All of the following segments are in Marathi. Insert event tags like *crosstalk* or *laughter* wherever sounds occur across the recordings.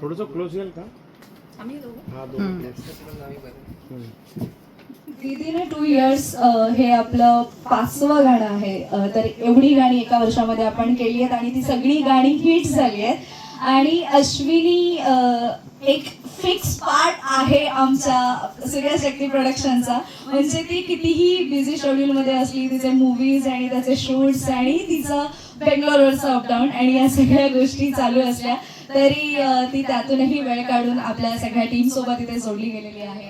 थोडंसं क्लोज येईल का? आम्ही दोघं? हा दोन दीदीने टू इयर्स हे आपलं पाचवं गाणं आहे. तर एवढी गाणी एका वर्षामध्ये आपण केली आहेत आणि ती सगळी गाणी हिट झाली आहेत. आणि अश्विनी एक फिक्स पार्ट आहे आमच्या सूर्यशक्ती प्रोडक्शनचा म्हणजे ती कितीही बिझी शेड्यूलमध्ये असली तिचे मूवीज आणि त्याचे शूट्स आणि तिचं बेंगलोरवरचं अपडाऊन आणि या सगळ्या गोष्टी चालू असल्या तरी ती त्यातूनही वेळ काढून आपल्या सगळ्या टीम सोबत इथे जोडली गेलेली आहे.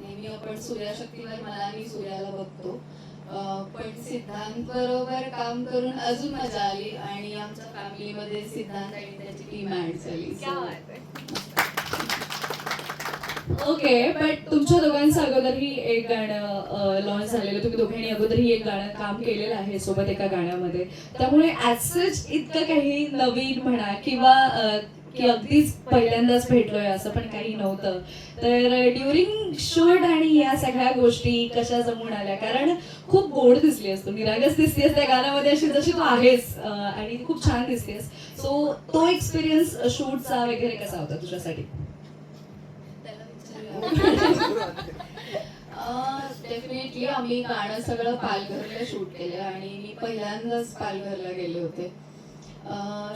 नेहमी आपण सूर्याशक्तीवर मला आणि सूर्याला बघतो. पण सिद्धांत बरोबर काम करून अजून मजा आली आणि आमच्या फॅमिलीमध्ये सिद्धांत आणि त्याची टीम ऍड झाली. ओके बट तुमच्या दोघांचं अगोदरही एक गाणं लॉन्च झालेलं तुम्ही दोघांनी अगोदरही एक गाणं काम केलेलं आहे सोबत एका गाण्यामध्ये. त्यामुळे ॲज इतकं काही नवीन म्हणा किंवा की अगदीच पहिल्यांदाच भेटलोय असं पण काही नव्हतं. तर ड्युरिंग शूट आणि या सगळ्या गोष्टी कशा जमून आल्या? कारण खूप गोड दिसली तू. निरागस दिसतेस त्या गाण्यामध्ये अशी जशी तू आहेस आणि खूप छान दिसतेस सो तो एक्सपिरियन्स शूटचा वगैरे कसा होता तुझ्यासाठी? डेफिनेटली आम्ही गाणं सगळं पालघरला शूट केलं आणि मी पहिल्यांदाच पालघरला गेले होते.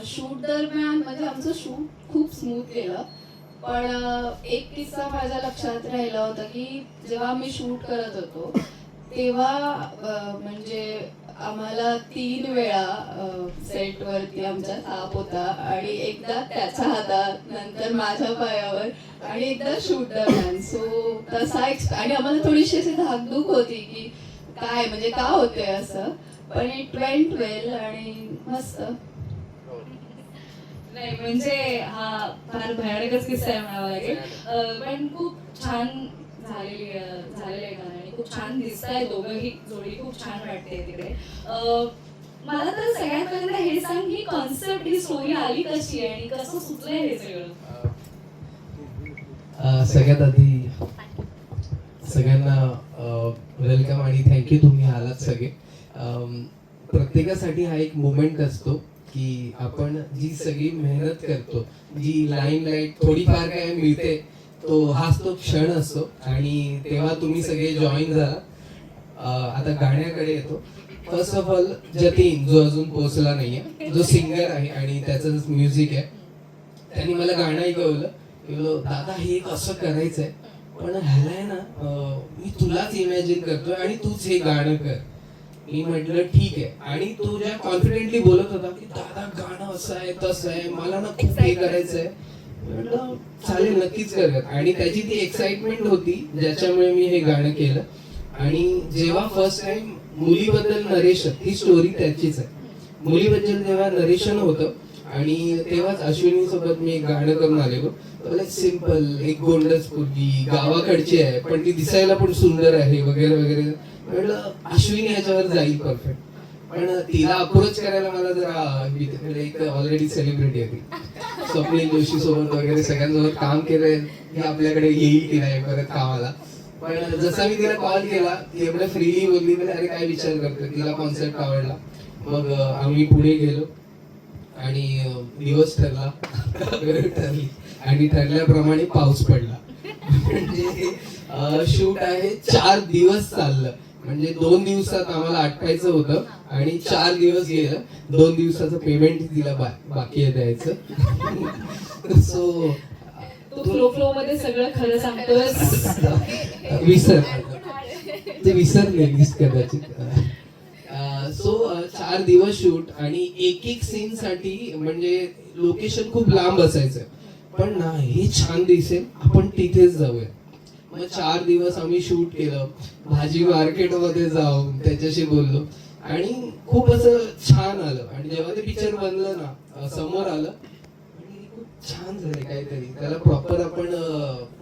शूट दरम्यान म्हणजे आमचं शूट खूप स्मूथ गेलं. पण एक किस्सा माझ्या लक्षात राहिला होता की जेव्हा आम्ही शूट करत होतो तेव्हा म्हणजे आम्हाला तीन वेळा सेटवरती आमचा साप ताप होता आणि एकदा त्याच्या हातात नंतर माझ्या पायावर आणि एकदा शूट दरम्यान. सो तसा एक्स आणि आम्हाला थोडीशी अशी धाकधूक होती की काय म्हणजे का होते असं? पण इट वेंट वेल आणि मस्त. नाही म्हणजे हा फार भयानकच किस्सा आहे म्हणावा लागेल. पण खूप छान झालेली झालेलं आहे गाणं आणि खूप छान दिसत आहे दोघंही जोडी खूप छान वाटते तिकडे. मला तर सगळ्यात पहिल्यांदा हे सांग ही कॉन्सेप्ट ही स्टोरी आली कशी आहे आणि कसं सुचलंय हे सगळं? सगळ्यात आधी सगळ्यांना वेलकम आणि थँक्यू तुम्ही आलात सगळे. प्रत्येकासाठी हा एक मोमेंट असतो. की आपण जी सगळी मेहनत करतो जी लाईन लाइट थोडीफार काय मिळते तो हाच तो क्षण असतो. आणि तेव्हा तुम्ही सगळे जॉईन झाला. आता गाण्याकडे येतो. फर्स्ट ऑफ ऑल जतीन जो अजून पोहोचला नाहीये जो सिंगर आहे आणि त्याचं म्युझिक आहे. त्यांनी मला गाणं कळवलं दादा हे एक असं करायचंय. पण ह्याला आहे ना मी तुलाच इमॅजिन करतोय आणि तूच हे गाणं कर. मी म्हटलं ठीक आहे. आणि तो ज्या कॉन्फिडेंटली बोलत होता की दादा गाणं असं आहे तसं आहे मला ना खूप हे करायचंय. म्हटलं चालेल नक्कीच करत आणि त्याची ती एक्साइटमेंट होती ज्याच्यामुळे मी हे गाणं केलं. आणि जेव्हा फर्स्ट टाइम मुलीबद्दल नरेशन ही स्टोरी त्याचीच आहे. मुलीबद्दल जेव्हा नरेशन होतं आणि तेव्हाच अश्विनी सोबत मी गाणं करून आलेलो. सिंपल एक गोंडस पूर्वी गावाकडची आहे पण ती दिसायला पण सुंदर आहे वगैरे वगैरे. म्हटलं अश्विनी याच्यावर जाईल परफेक्ट पण तिला अप्रोच करायला मला जरा एक ऑलरेडी सेलिब्रिटी होती. स्वप्नील जोशी सोबत वगैरे सगळ्यांसोबत काम केलंय. हे आपल्याकडे येईल की नाही परत कामाला. पण जसा मी तिला कॉल केला ती एवढं फ्रीली बोलली म्हणजे अरे काय विचार करतो तिला कॉन्सेप्ट आवडला. मग आम्ही पुढे गेलो. आणि दिवस ठरला. वेळ ठरली. आणि ठरल्याप्रमाणे पाऊस पडला. म्हणजे शूट आहे. चार दिवस चाललं. म्हणजे दोन दिवसात आम्हाला आटवायचं होतं आणि चार दिवस गेलं. दोन दिवसाचं पेमेंट तिला बा- बाकी आहे द्यायचं. सो तू फ्लो फ्लो मध्ये सगळं खरं *laughs* विसर ते विसरलेलीस कदाचित. सो चार दिवस शूट आणि एक एक सीन साठी म्हणजे लोकेशन खूप लांब असायचं. पण ना हे छान दिसेल. आपण तिथेच जाऊया. मग चार दिवस आम्ही शूट केलं. भाजी मार्केटमध्ये जाऊन त्याच्याशी बोललो. आणि खूप असं छान आलं. आणि जेव्हा ते पिक्चर बनलं ना समोर आलं खूप छान झाले काहीतरी. त्याला प्रॉपर आपण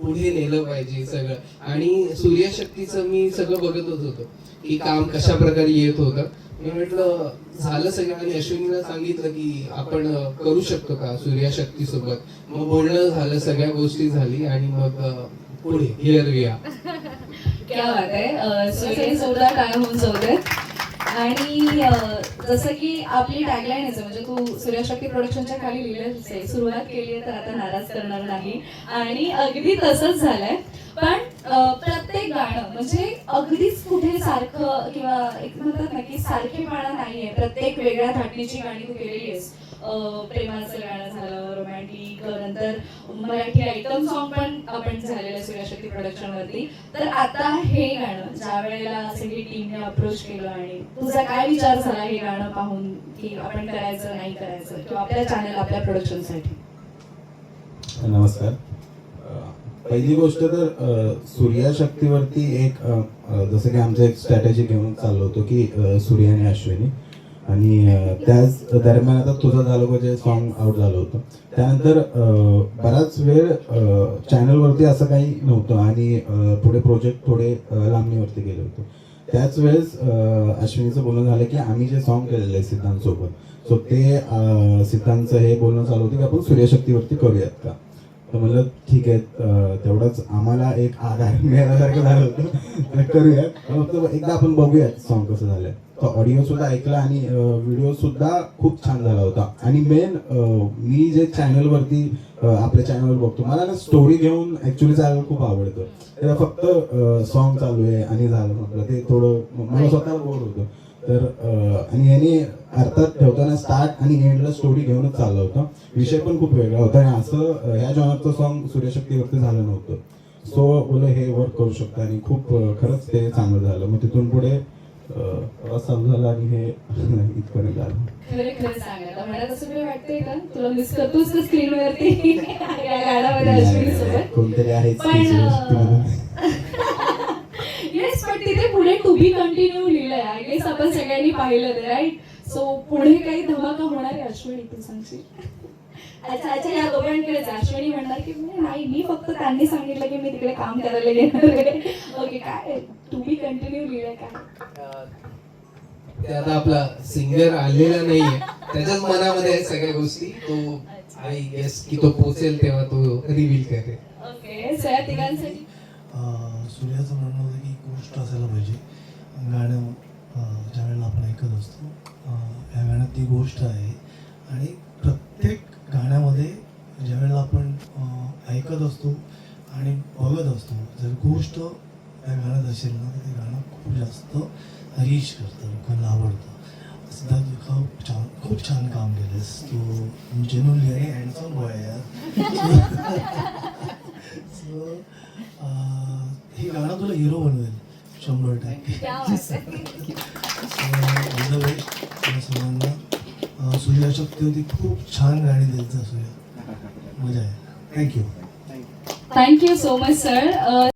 पुढे नेलं पाहिजे सगळं. आणि सूर्यशक्तीचं मी सगळं बघतच होतो. की काम कशा प्रकारे येत होतं. मी म्हटलं झालं सगळं. आणि अश्विनीला सांगितलं की आपण करू शकतो का सूर्यशक्ती सोबत मग बोलणं झालं सगळ्या गोष्टी झाली आणि मग पुढे हिअर विया *laughs* क्या बात आहे. सूर्य सोडा काय होऊन जाऊ आणि जसं की आपली टॅगलाईन आहे म्हणजे तू सूर्यशक्ती प्रोडक्शनच्या खाली लिहिलंच आहे सुरुवात केली आहे तर आता नाराज करणार नाही. आणि अगदी तसंच झालंय. पण प्रत्येक गाणं म्हणजे अगदीच कुठे सारखं किंवा एक म्हणतात ना की सारखेपणा नाहीये. प्रत्येक वेगळ्या धाटणीची गाणी तू केलेली आहेस. प्रेमाचं गाणं झालं रोमॅन्टिक नंतर मराठी आयटम सॉन्ग पण आपण झालेलं सूर्यशक्ती प्रोडक्शन वरती. तर आता हे गाणं ज्या वेळेला सगळी टीमने अप्रोच केलं आणि तुझा काय विचार झाला हे गाणं पाहून की आपण करायचं नाही करायचं किंवा आपल्या चॅनल आपल्या प्रोडक्शनसाठी नमस्कार. पहिली गोष्ट तर अ, सूर्या शक्तीवरती एक जसं की आमचं एक स्ट्रॅटेजी घेऊन चाललो होतो की सूर्याने सूर्य आणि अश्विनी. आणि त्याच दरम्यान आता तुझा झालं जे सॉन्ग आउट झालं होतं. त्यानंतर बराच वेळ चॅनलवरती असं काही नव्हतं आणि पुढे प्रोजेक्ट थोडे लांबणीवरती गेले होते. त्याच वेळेस अश्विनीचं बोलणं झालं की आम्ही जे सॉन्ग केलेलं आहे सिद्धांतसोबत सो ते सिद्धांतचं हे बोलणं चालू होतं की आपण सूर्यशक्तीवरती करूयात का? तर म्हणलं ठीक आहे तेवढाच तेवढंच आम्हाला एक आधार मिळाल्यासारखं झालं होतं. करूयात. करूया फक्त एकदा आपण बघूयात सॉन्ग कसं झालंय. तो ऑडिओ सुद्धा ऐकला आणि व्हिडिओ सुद्धा खूप छान झाला होता. आणि मेन मी जे चॅनलवरती आपल्या चॅनलवर बघतो मला ना स्टोरी घेऊन ऍक्च्युली चालायला खूप आवडतं. त्याला फक्त सॉन्ग चालू आहे आणि झालं म्हटलं. ते थोडं मला स्वतःला बोर होतं. तर आणि याने अर्थात ठेवताना स्टार्ट आणि एंडला स्टोरी घेऊनच चालला होता. विषय पण खूप वेगळा होता. आणि असं ह्या जॉनरचं सॉन्ग सूर्यशक्तीवरती झालं नव्हतं. सो बोल हे वर्क करू शकतं आणि खूप खरंच ते चांगलं झालं. मग तिथून पुढे चालू झाला आणि हे इथपर्यंत आलं खरे खरे सांगायला. मला तसं काही वाटतंय का? तुला मिस करतोस का *laughs* या गाण्यामध्ये अश्विनी सोबत. कोणतरी. येस पण तिथे. *laughs* पुढे टू बी कंटिन्यू लिहिलंय. आय गेस आपण सगळ्यांनी पाहिलं ते राईट सो पुढे काही धमाका होणार आहे अश्विनी तू सांगशील? अच्छा अच्छा या दोघांकडे जा. अश्विनी म्हणणार की "नाही, मी फक्त त्यांनी सांगितलं की मी तिकडे काम करायला घेणार ओके *laughs* काय? कंटिन्यू ते आता आपला सिंगर आलेला नाहीये. त्याच्याच मनामध्ये आहे सगळ्या गोष्टी. तो आय गेस की तो पोचेल तेव्हा तो रिव्हील करेल. ओके तिघांसाठी. अं, सूर्याचं म्हणणं होतं की गोष्ट असायला पाहिजे. गाणं अं, ज्या वेळेला आपण ऐकत असतो अं, या गाण्यात ती गोष्ट आहे. आणि प्रत्येक गाण्यामध्ये ज्या वेळेला आपण अं, ऐकत असतो आणि बघत असतो जर गोष्ट त्या गाण्यात असेल ना तर ते गाणं खूप जास्त रीच करतं लोकांना आवडतं. सिद्धार्थ खूप छान खूप छान काम केलंस तू जेन्युनली आणि हँडसम बॉय आहे यार. *laughs* सो हे गाणं तुला हिरो बनवेल शंभर टक्के. ऑल द बेस्ट तुला सर्वांना अं, सूर्या शक्ती होती खूप छान गाणी द्यायचं सूर्या. मजा आहे. Thank you thank you so much sir